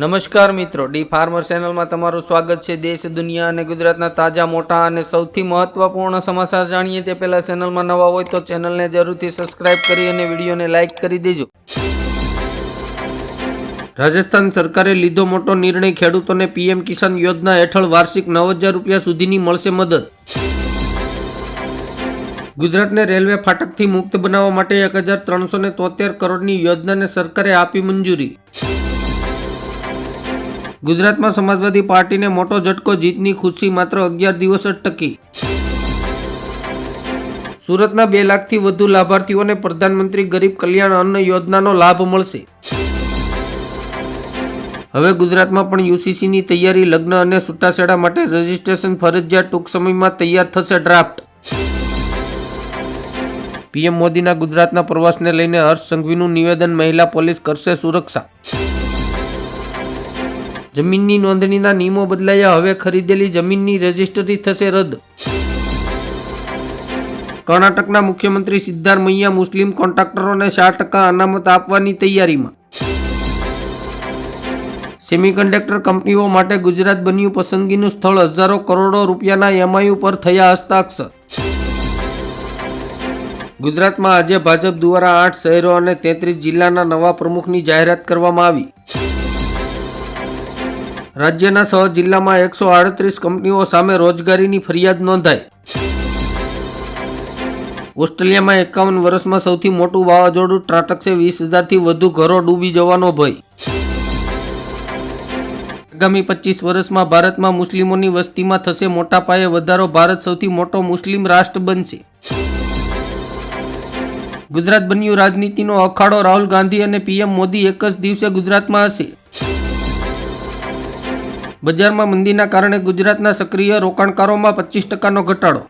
નમસ્કાર મિત્રો, D farmer ચેનલમાં તમારું સ્વાગત છે. દેશ, દુનિયા અને ગુજરાતના તાજા, મોટા અને સૌથી મહત્વપૂર્ણ સમાચાર જાણીએ તે પહેલા ચેનલમાં નવા હોય તો ચેનલને જરૂરથી સબસ્ક્રાઇબ કરી અને વિડીયોને લાઇક કરી દેજો. રાજસ્થાન સરકારે લીધો મોટો નિર્ણય ખેડૂતોને પીએમ કિસાન યોજના હેઠળ વાર્ષિક નવ હજાર રૂપિયા સુધીની મળશે મદદ. ગુજરાતને રેલવે ફાટકથી મુક્ત બનાવવા માટે એક હજાર ત્રણસો તોતેર કરોડની યોજનાને સરકારે આપી મંજૂરી. ગુજરાતમાં સમાજવાદી પાર્ટીને મોટો ઝટકો, જીતની ખુશી માત્ર અગિયાર દિવસ જ ટકી. સુરતના બે લાખથી વધુ લાભાર્થીઓને પ્રધાનમંત્રી ગરીબ કલ્યાણ અન્ન યોજનાનો લાભ મળશે. હવે ગુજરાતમાં પણ યુસીસીની તૈયારી, લગ્ન અને છૂટાછેડા માટે રજીસ્ટ્રેશન ફરજિયાત ટૂંક સમયમાં તૈયાર થશે ડ્રાફ્ટ. પીએમ મોદીના ગુજરાતના પ્રવાસને લઈને હર્ષ સંઘવીનું નિવેદન, મહિલા પોલીસ કરશે સુરક્ષા. જમીનની નોંધણીના નિયમો બદલાયા, હવે ખરીદેલી જમીનની રજીસ્ટ્રી થશે રદ. કર્ણાટકના મુખ્યમંત્રી સિદ્ધારમૈયા મુસ્લિમ કોન્ટ્રાક્ટરોને ચાર ટકા અનામત આપવાની તૈયારીમાં. સેમિકન્ડક્ટર કંપનીઓ માટે ગુજરાત બન્યું પસંદગીનું સ્થળ. હજારો કરોડો રૂપિયાના એમઆઈ પર થયા હસ્તાક્ષર. ગુજરાતમાં આજે ભાજપ દ્વારા આઠ શહેરો અને તેત્રીસ જિલ્લાના નવા પ્રમુખની જાહેરાત કરવામાં આવી. રાજ્યના છ જિલ્લામાં એકસો આડત્રીસ કંપનીઓ સામે રોજગારીની ફરિયાદ નોંધાઈ. ઓસ્ટ્રેલિયામાં એકાવન વર્ષમાં સૌથી મોટું વાવાઝોડું ત્રાટકશે, વીસ હજારથી વધુ ઘરો ડૂબી જવાનો ભય. આગામી પચીસ વર્ષમાં ભારતમાં મુસ્લિમોની વસ્તીમાં થશે મોટા પાયે વધારો, ભારત સૌથી મોટો મુસ્લિમ રાષ્ટ્ર બનશે. ગુજરાત બન્યું રાજનીતિનો અખાડો, રાહુલ ગાંધી અને પીએમ મોદી એક જ દિવસે ગુજરાતમાં હશે. બજારમાં મંદીના કારણે ગુજરાતના સક્રિય રોકાણકારોમાં પચીસ ટકાનો ઘટાડો.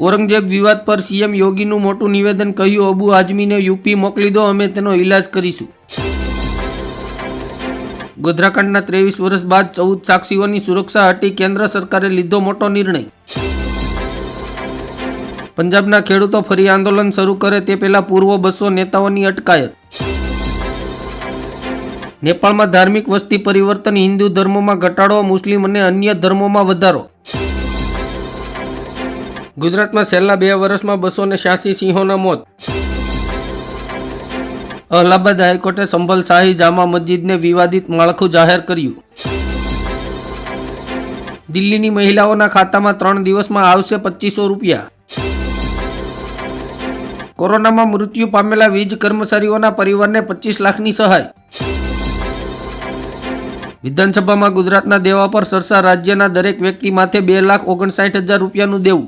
ઔરંગઝેબ વિવાદ પર સીએમ યોગીનું મોટું નિવેદન કહ્યું, અબુ આઝમીને યુપી મોકલી દો, અમે તેનો ઈલાજ કરીશું. ગોધરાકાંડના ત્રેવીસ વર્ષ બાદ ચૌદ સાક્ષીઓની સુરક્ષા હટી કેન્દ્ર સરકારે લીધો મોટો નિર્ણય. પંજાબના ખેડૂતો ફરી આંદોલન શરૂ કરે તે પહેલા પૂર્વ બસો નેતાઓની અટકાયત. નેપાળમાં ધાર્મિક વસ્તી પરિવર્તન હિન્દુ ધર્મોમાં ઘટાડો, મુસ્લિમ અને અન્ય ધર્મોમાં વધારો. ગુજરાતમાં છેલ્લા બે વર્ષમાં બસો ને છ્યાસી સિંહોના મોત. અલ્હાબાદ હાઈકોર્ટે સંભલ શાહી જામા મસ્જિદને વિવાદિત માળખું જાહેર કર્યું. દિલ્હીની મહિલાઓના ખાતામાં ત્રણ દિવસમાં આવશે પચીસો રૂપિયા. કોરોનામાં મૃત્યુ પામેલા વીજ કર્મચારીઓના પરિવારને પચીસ લાખની સહાય. વિધાનસભામાં ગુજરાતના દેવા પર સરસા રાજ્યના દરેક વ્યક્તિ માથે બે લાખ ઓગણસાઠ હજાર રૂપિયાનું દેવું.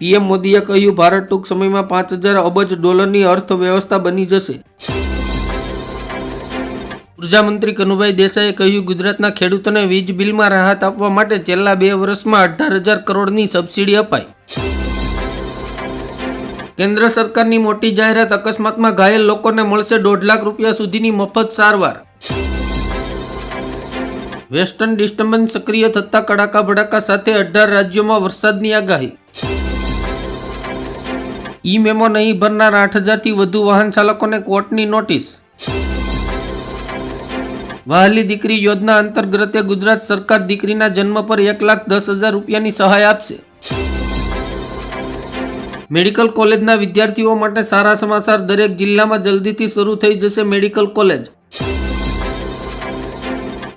પીએમ મોદીએ કહ્યું, ભારત ટૂંક સમયમાં પાંચ હજાર અબજ ડોલરની અર્થવ્યવસ્થા બની જશે. ઉર્જામંત્રી કનુભાઈ દેસાઈએ કહ્યું, ગુજરાતના ખેડૂતોને વીજ બિલમાં રાહત આપવા માટે છેલ્લા બે વર્ષમાં અઢાર હજાર કરોડની સબસિડી અપાઈ. કેન્દ્ર સરકારની મોટી જાહેરાત અકસ્માતમાં ઘાયલ લોકોને મળશે દોઢ લાખ રૂપિયા સુધીની મફત સારવાર. વેસ્ટર્ન ડિસ્ટર્બન્સ સક્રિય થતા કડાકા ભડાકા સાથે અઢાર રાજ્યોમાં વરસાદની આગાહી. ઈ મેમો નહીં ભરનાર આઠ હજારથી વધુ વાહન ચાલકોને કોર્ટની નોટિસ. વહાલી દીકરી યોજના અંતર્ગતે ગુજરાત સરકાર દીકરીના જન્મ પર એક લાખ દસ હજાર રૂપિયાની સહાય આપશે. મેડિકલ કોલેજના વિદ્યાર્થીઓ માટે સારા સમાચાર દરેક જિલ્લામાં જલ્દીથી શરૂ થઈ જશે મેડિકલ કોલેજ.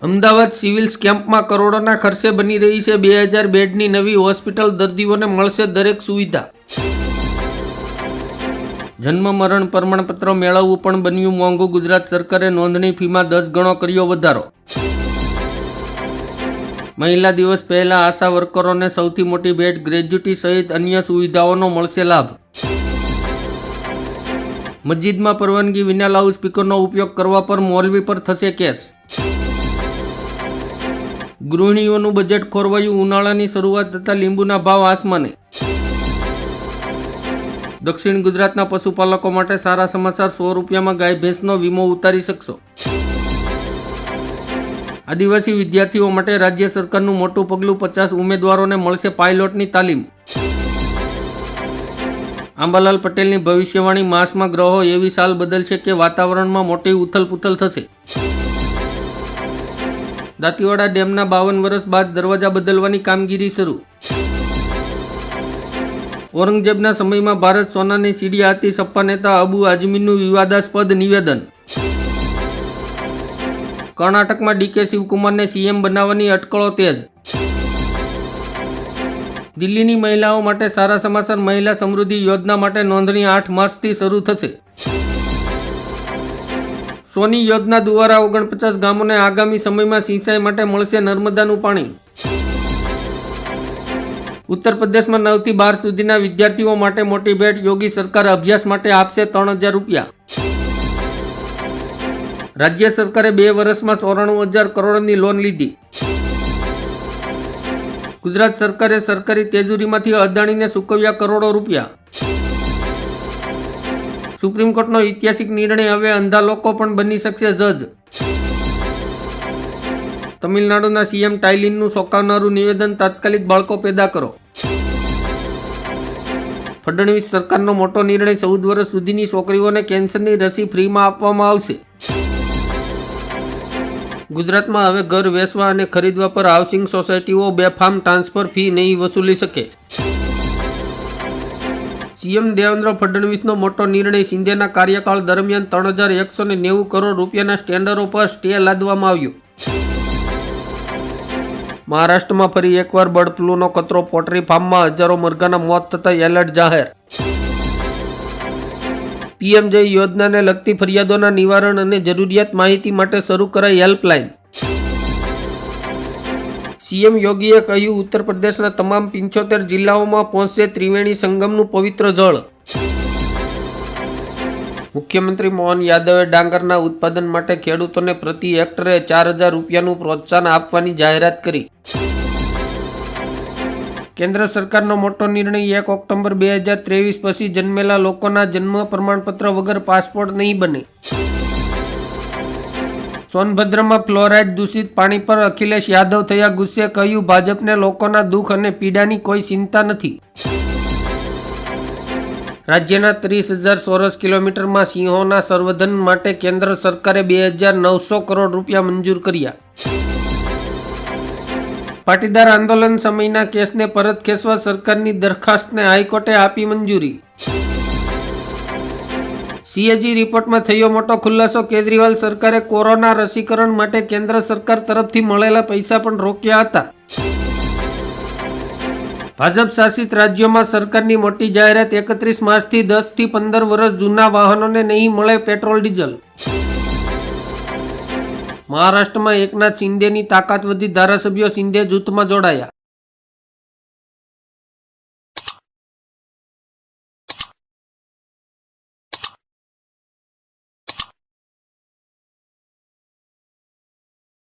અમદાવાદ સિવિલ્સ કેમ્પમાં કરોડોના ખર્ચે બની રહી છે બે હજાર બેડની નવી હોસ્પિટલ, દર્દીઓને મળશે દરેક સુવિધા. જન્મ, મરણ, પ્રમાણપત્ર મેળવવું પણ બન્યું મોંઘું. ગુજરાત સરકારે નોંધણી ફીમાં દસ ગણો કર્યો વધારો. મહિલા દિવસ પહેલા આશા વર્કરોને સૌથી મોટી ભેટ. ગ્રેજ્યુટી સહિત અન્ય સુવિધાઓનો મળશે લાભ. મસ્જિદમાં પરવાનગી વિના લાઉડ સ્પીકરનો ઉપયોગ કરવા પર મોલવી પર થશે કેસ. ગૃહિણીઓનું બજેટ ખોરવાયું ઉનાળાની શરૂઆત થતાં લીંબુના ભાવ આસમાને. દક્ષિણ ગુજરાતના પશુપાલકો માટે સારા સમાચાર, સો રૂપિયામાં ગાય ભેંસનો વીમો ઉતારી શકશો. આદિવાસી વિદ્યાર્થીઓ માટે રાજ્ય સરકારનું મોટું પગલું પચાસ ઉમેદવારોને મળશે પાયલોટની તાલીમ. આંબાલાલ પટેલની ભવિષ્યવાણી માસમાં ગ્રહો એવી સાલ બદલશે કે વાતાવરણમાં મોટી ઉથલપુથલ થશે. દાંતીવાડા ડેમના બાવન વર્ષ બાદ દરવાજા બદલવાની કામગીરી શરૂ. ઔરંગઝેબના સમયમાં ભારત સોનાની સીડી હતી સપ્પા નેતા અબુ આઝમીનું વિવાદાસ્પદ નિવેદન. કર્ણાટકમાં ડીકે શિવકુમારને સીએમ બનાવવાની અટકળો તેજ. દિલ્હીની મહિલાઓ માટે સારા સમાચાર મહિલા સમૃદ્ધિ યોજના માટે નોંધણી આઠ માર્ચથી શરૂ થશે. સોની યોજના દ્વારા ઓગણપચાસ ગામોને આગામી સમયમાં સિંચાઈ માટે મળશે નર્મદાનું પાણી. ઉત્તર પ્રદેશમાં નવથી બાર સુધીના વિદ્યાર્થીઓ માટે મોટી ભેટ યોગી સરકાર અભ્યાસ માટે આપશે ત્રણ હજાર રૂપિયા. રાજ્ય સરકારે બે વર્ષમાં ચોરાણું હજાર કરોડની લોન લીધી. ગુજરાત સરકારે સરકારી તેજુરીમાંથી અદાણીને ચૂકવ્યા કરોડો રૂપિયા. સુપ્રીમ કોર્ટનો ઐતિહાસિક નિર્ણય હવે અંધા લોકો પણ બની શકશે જજ. તમિલનાડુના સીએમ ટાઇલિનનું ચોંકાવનારું નિવેદન તાત્કાલિક બાળકો પેદા કરો. ફડણવીસ સરકારનો મોટો નિર્ણય ચૌદ વર્ષ સુધીની છોકરીઓને કેન્સરની રસી ફ્રીમાં આપવામાં આવશે. ગુજરાતમાં હવે ઘર વેચવા અને ખરીદવા પર હાઉસિંગ સોસાયટીઓ બેફામ ટ્રાન્સફર ફી નહીં વસૂલી શકે. સીએમ દેવેન્દ્ર ફડણવીસનો મોટો નિર્ણય શિંદેના કાર્યકાળ દરમિયાન ત્રણ હજાર એકસો ને નેવું કરોડ રૂપિયાના સ્ટેન્ડરો પર સ્ટે લાદવામાં આવ્યો. મહારાષ્ટ્રમાં ફરી એકવાર બર્ડ ફ્લૂનો કચરો પોટરી ફાર્મમાં હજારો મરઘાના મોત થતા એલર્ટ જાહેર. પીએમજય યોજનાને લગતી ફરિયાદોના નિવારણ અને જરૂરિયાત માહિતી માટે શરૂ કરાઈ હેલ્પલાઇન. સીએમ યોગીએ કહ્યું, ઉત્તર પ્રદેશના તમામ પંચોતેર જિલ્લાઓમાં પહોંચશે ત્રિવેણી સંગમનું પવિત્ર જળ. મુખ્યમંત્રી મોહન યાદવે ડાંગરના ઉત્પાદન માટે ખેડૂતોને પ્રતિ હેક્ટરે ચાર હજાર રૂપિયાનું પ્રોત્સાહન આપવાની જાહેરાત કરી. કેન્દ્ર સરકારનો મોટો નિર્ણય એક ઓક્ટોબર બે હજાર ત્રેવીસ પછી જન્મેલા લોકોના જન્મ પ્રમાણપત્ર વગર પાસપોર્ટ નહીં બને. સોનભદ્રમાં ફ્લોરાઇડ દૂષિત પાણી પર અખિલેશ યાદવ થયા ગુસ્સે કહ્યું, ભાજપને લોકોના દુઃખ અને પીડાની કોઈ ચિંતા નથી. રાજ્યના ત્રીસ હજાર ચોરસ કિલોમીટરમાં સિંહોના સંવર્ધન માટે કેન્દ્ર સરકારે બે હજાર નવસો કરોડ રૂપિયા મંજૂર કર્યા. પાટીદાર આંદોલન સમયના કેસને પરત ખેંચવા સરકારની દરખાસ્તને હાઈકોર્ટે આપી મંજૂરી. સીએજી રિપોર્ટમાં થયો મોટો ખુલાસો. કેજરીવાલ સરકારે કોરોના રસીકરણ માટે કેન્દ્ર સરકાર તરફથી મળેલા પૈસા પણ રોક્યા હતા. ભાજપ શાસિત રાજ્યોમાં સરકારની મોટી જાહેરાત એકત્રીસ માર્ચથી દસથી પંદર વર્ષ જૂના વાહનોને નહીં મળે પેટ્રોલ, ડીઝલ. મહારાષ્ટ્રમાં એકનાથ શિંદેની તાકાત વધી ધારાસભ્યો શિંદે જૂથમાં જોડાયા.